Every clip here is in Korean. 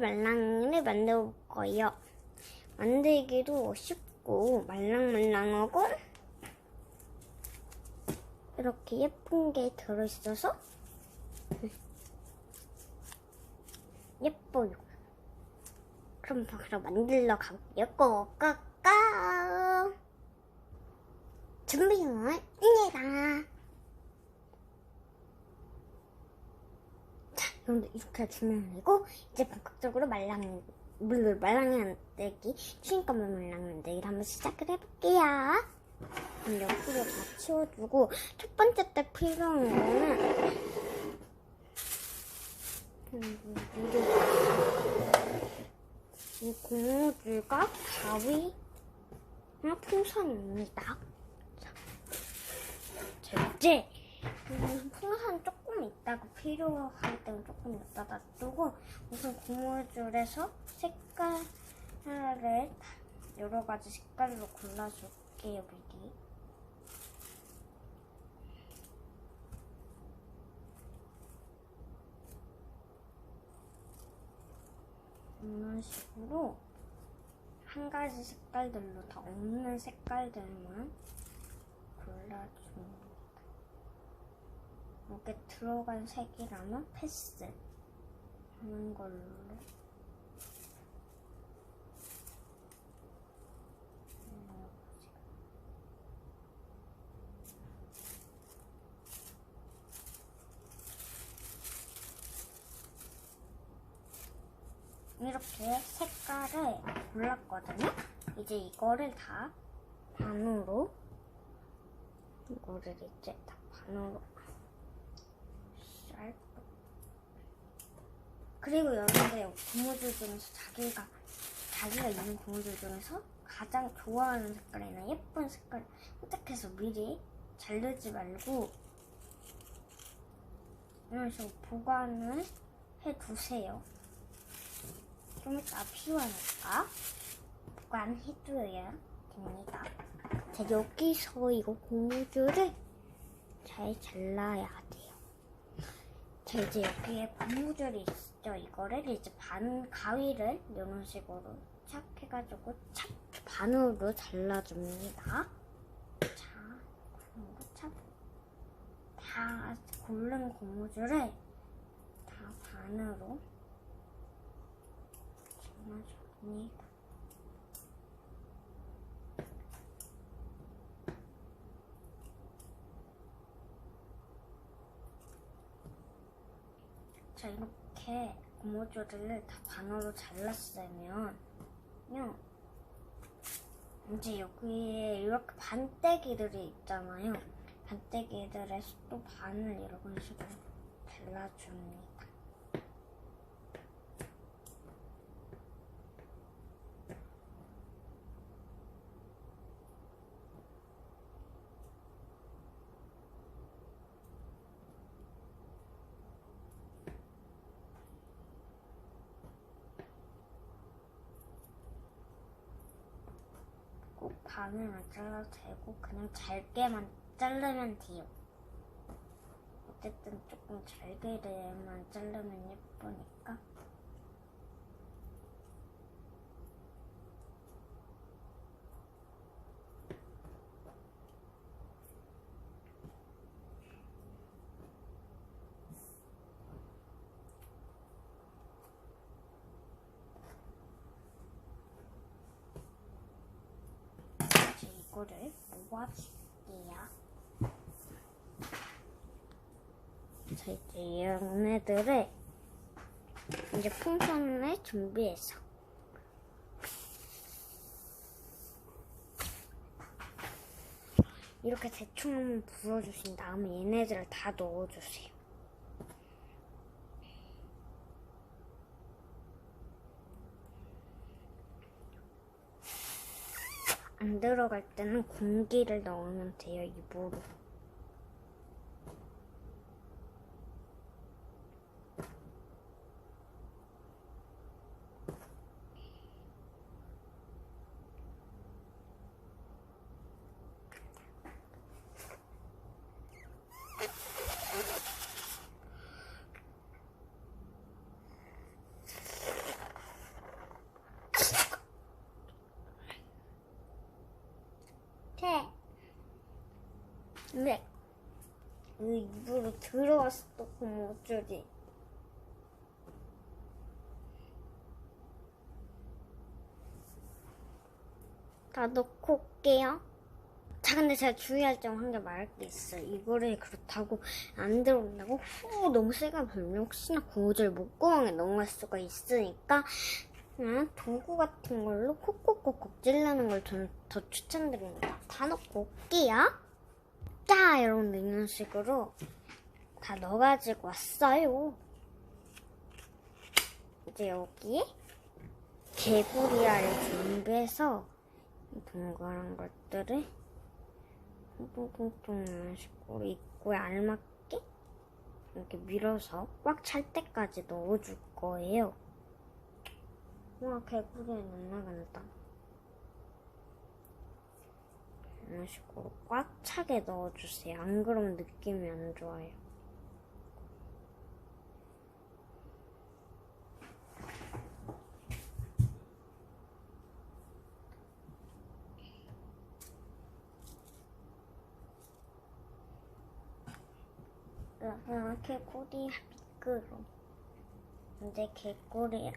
말랑이를 만들어 볼 거예요. 만들기도 쉽고 말랑말랑하고 이렇게 예쁜 게 들어있어서 예뻐요. 그럼 바로 만들러 가볼게요. 꼬까까 준비는 입니다. 자, 여러분들 이렇게 해주면 되고 이제 본격적으로 말랑 물을 말랑이 만들기 추인감을 말랑 만들기를 한번 시작을 해볼게요. 옆으로 다 치워주고 첫 번째 때 필요한 거는 이 고무줄과 가위, 풍선입니다. 자, 자, 이제 음, 풍선 조금 있다가 필요할 때는 조금 갖다 놔두고 우선 고무줄에서 색깔을 다 여러 가지 색깔로 골라줄게요, 미리. 이런 식으로 한 가지 색깔들로 다 없는 색깔들만 골라줍니다. 이렇게 들어간 색이라면 패스 하는 걸로 이렇게 색깔을 골랐거든요. 이제 이거를 다 반으로 이거를 이제 다 반으로 그리고 여러분들 고무줄 중에서 자기가 자기가 있는 고무줄 중에서 가장 좋아하는 색깔이나 예쁜 색깔 선택해서 미리 자르지 말고 이런 식으로 보관을 해두세요. 좀 이따 필요하니까 보관해줘야 됩니다. 자, 여기서 이거 고무줄을 잘 잘라야 돼요. 자, 이제 여기에 고무줄이 있 죠. 이거를 이제 반 가위를 이런 식으로 착 해가지고 착 반으로 잘라줍니다. 자, 그리고 착. 다 고른 고무줄을 다 반으로 잘라줍니다. 자 이 렇게 고무줄을 다 반으로 잘랐으면요. 이제 여기에 이렇게 반대기들이 있잖아요. 반대기들에서 또 반을 이런 식으로 잘라줍니다 꼭 반을 안 잘라도 되고 그냥 잘게만 자르면 돼요. 어쨌든 조금 잘게만 자르면 예쁘니까. 이거를 모아줄게요. 자, 이제 얘네들을 이제 풍선을 준비해서 이렇게 대충 한번 불어주신 다음에 얘네들을 다 넣어주세요. 안 들어갈 때는 공기를 넣으면 돼요, 입으로. 입으로 들어왔어. 그럼 어쩌지? 다 넣고 올게요. 자, 근데 제가 주의할 점 한 개 말할 게 있어요. 이거를 그렇다고 안 들어온다고 후 너무 세게 불면 혹시나 고무줄 목구멍에 넘어갈 수가 있으니까 그냥 도구 같은 걸로 콕콕콕콕 찌르는 걸 저는 더 추천드립니다. 다 넣고 올게요. 자, 여러분 이런 식으로 다 넣어가지고 왔어요. 이제 여기에 개구리알을 준비해서 이 동그란 것들을 통통통통 이런 식으로 입구에 알맞게 이렇게 밀어서 꽉 찰 때까지 넣어줄 거예요. 와, 개구리에 날라간다. 이런 식으로 꽉 차게 넣어주세요. 안 그러면 느낌이 안 좋아요. 이렇게 꼬리 미끄러. 이제 개꼬리에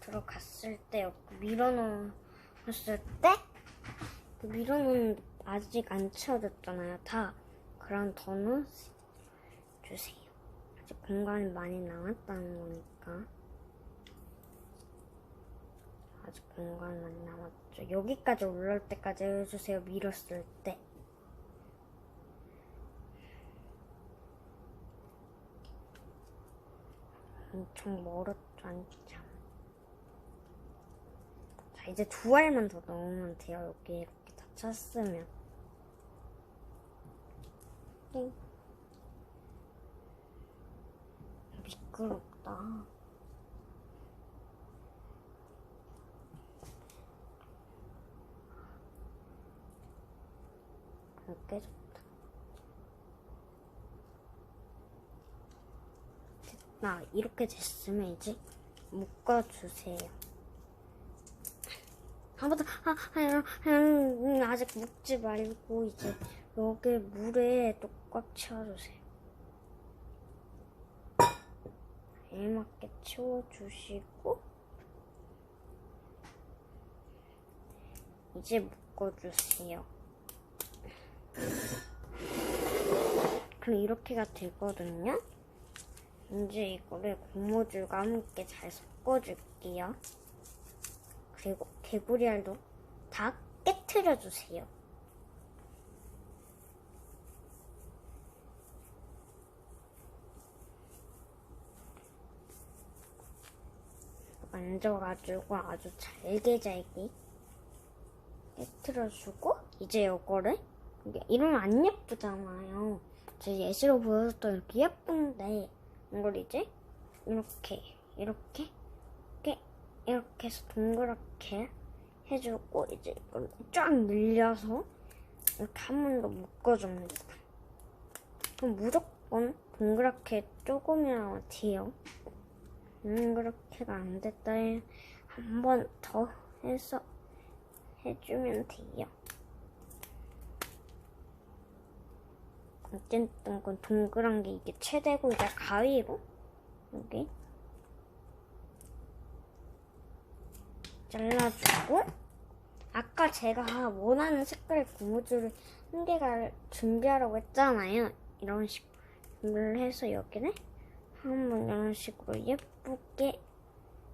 들어갔을 때 밀어넣었을 때 그 밀어놓은 아직 안 채워졌잖아요. 다. 그럼 더 넣어주세요. 아직 공간이 많이 남았다는 거니까. 아직 공간 많이 남았죠. 여기까지 올라올 때까지 해주세요. 밀었을 때. 엄청 멀었죠, 한참. 자, 이제 두 알만 더 넣으면 돼요. 여기 이렇게 다 찼으면. 띵. 미끄럽다. 안 깨졌다. 됐다. 이렇게 됐으면 이제 묶어주세요. 한번 더, 아, 아, 아, 음, 아직 묶지 말고 이제 여기 물에 또꽉 채워주세요. 알맞게 채워주시고 이제 묶어주세요. 그럼 이렇게가 되거든요. 이제 이거를 고무줄과 함께 잘 섞어줄게요. 그리고 개구리알도 다 깨트려 주세요. 만져가지고 아주 잘게 잘게 깨트려주고 이제 이게 이러면 안 예쁘잖아요. 제 예시로 보여줬던 이렇게 예쁜데 이걸 이제 이렇게 이렇게 이렇게 해서 동그랗게 해주고 이제 이걸 쫙 늘려서 이렇게 한 번 더 묶어줍니다. 그럼 무조건 동그랗게 조금이라도 돼요. 음, 그렇게가 안 됐다 해. 한 번 더 해서 해주면 돼요. 어쨌든 건 동그란 게 이게 최대고 이제 가위로 여기 잘라주고 아까 제가 원하는 색깔 고무줄을 한 개가 준비하라고 했잖아요. 이런 식으로 해서 여기를 한번 이런 식으로 예쁘게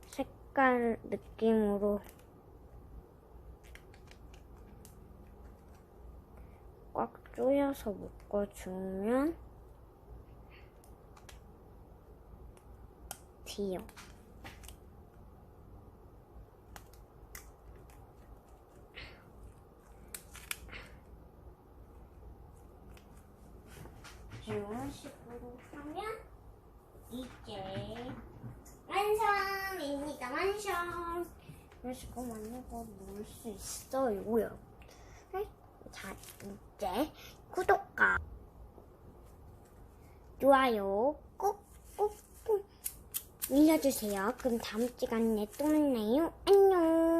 색깔 느낌으로 꽉 조여서 묶어주면 돼요. 이런 식으로 하면 이제 완성입니다. 완성. 이런 식으로 만들고 놓을 수 있어요, 여러분. 자, 이제 구독과 좋아요 꾹꾹꾹 눌러주세요. 그럼 다음 시간에 또 만나요. 안녕.